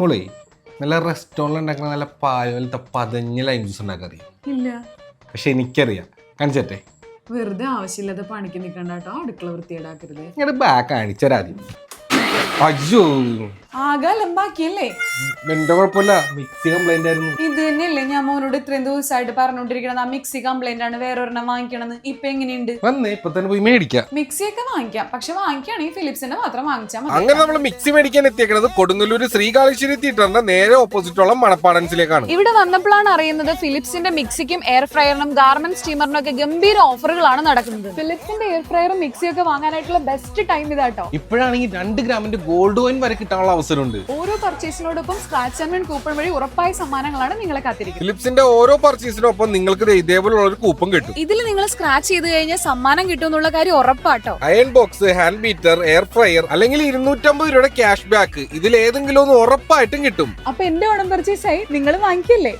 മോളേ നല്ല റെസ്റ്റോറന്റ് ഉണ്ടാക്കുന്ന നല്ല പാൽ പോലത്തെ പതഞ്ഞ ലൈം ജ്യൂസ് ഉണ്ടാക്കാൻ അറിയാം? ഇല്ല. പക്ഷെ എനിക്കറിയാം. കാണിച്ചേ വെറുതെ ആവശ്യമില്ലാതെ പണിക്ക് നിൽക്കണ്ട കേട്ടോ. അടുക്കള വൃത്തിയേടാക്കരുത് ബാക്ക് കാണിച്ചരാദ്യം അയ്യോ. ആകെ അലമ്പാക്കിയല്ലേ? എന്റെ കുഴപ്പമില്ല. മിക്സി കംപ്ലൈന്റ് ആയിരുന്നു. ഇത് തന്നെയല്ലേ ഞാൻ മോനോട് ഇത്രയും ദിവസമായിട്ട് പറഞ്ഞോണ്ടിരിക്കണത് ആ മിക്സി കംപ്ലൈന്റ് ആണ് വേറെ ഒരെണ്ണം വാങ്ങിക്കണമെന്ന് ഇപ്പൊ എങ്ങനെയുണ്ട്? വന്നേ ഇപ്പൊ തന്നെ പോയി മേടിക്കാം. മിക്സി ഒക്കെ വാങ്ങിക്കാം. പക്ഷെ വാങ്ങിക്കുകയാണെങ്കിൽ ഫിലിപ്സിന്റെ മാത്രം വാങ്ങിച്ചാൽ മതി. അങ്ങനെ നമ്മൾ മിക്സി മേടിക്കാൻ എത്തിയേക്കുന്നത് കൊടുങ്ങല്ലൂർ ശ്രീകാളേശ്വരി തിയേറ്ററിന്റെ നേരെ ഓപ്പോസിറ്റ് ഉള്ള മണപ്പാടൻസിലേക്കാണ്. ഇവിടെ വന്നപ്പോഴാണ് അറിയുന്നത് ഫിലിപ്സിന്റെ മിക്സിക്കും എയർ ഫ്രയറിനും ഗാർമെന്റ് സ്റ്റീമറിനും ഒക്കെ ഗംഭീര ഓഫറുകളാണ് നടക്കുന്നത്. ഫിലിപ്സിന്റെ എയർ ഫ്രയറും മിക്സിയും ഒക്കെ വാങ്ങാനായിട്ടുള്ള ബെസ്റ്റ് ടൈം ഇതാട്ടോ. ഇപ്പോഴാണെങ്കിൽ രണ്ട് ഗ്രാമിന്റെ ഗോൾഡ് കോയിൻ വരെ കിട്ടാനുള്ള അവസരമുണ്ട്. ഓരോ പർച്ചേസിനോടൊപ്പം സ്ക്രാച്ച് ആൻഡ് വിൻ കൂപ്പൺ വഴി ഉറപ്പായ സമ്മാനങ്ങളാണ് നിങ്ങളെ കാത്തിരിക്കുന്നത്. ഫിലിപ്സിന്റെ ഓരോ പർച്ചേസിനൊപ്പം നിങ്ങൾക്ക് ഇതേപോലുള്ള ഒരു കൂപ്പൺ കിട്ടും. ഇതിൽ നിങ്ങൾ സ്ക്രാച്ച് ചെയ്ത് കഴിഞ്ഞാൽ സമ്മാനം കിട്ടും എന്നുള്ള കാര്യം ഉറപ്പാട്ടോ. Iron box hand beater air fryer അല്ലെങ്കിൽ ഇരുന്നൂറ്റമ്പത് രൂപയുടെ ക്യാഷ് ബാക്ക് ഇതിൽ ഏതെങ്കിലും ഒന്ന് ഉറപ്പായിട്ടും കിട്ടും. അപ്പൊ എന്റെ ഓണം പർച്ചേസ് ആയി നിങ്ങൾ വാങ്ങിക്കല്ലേ?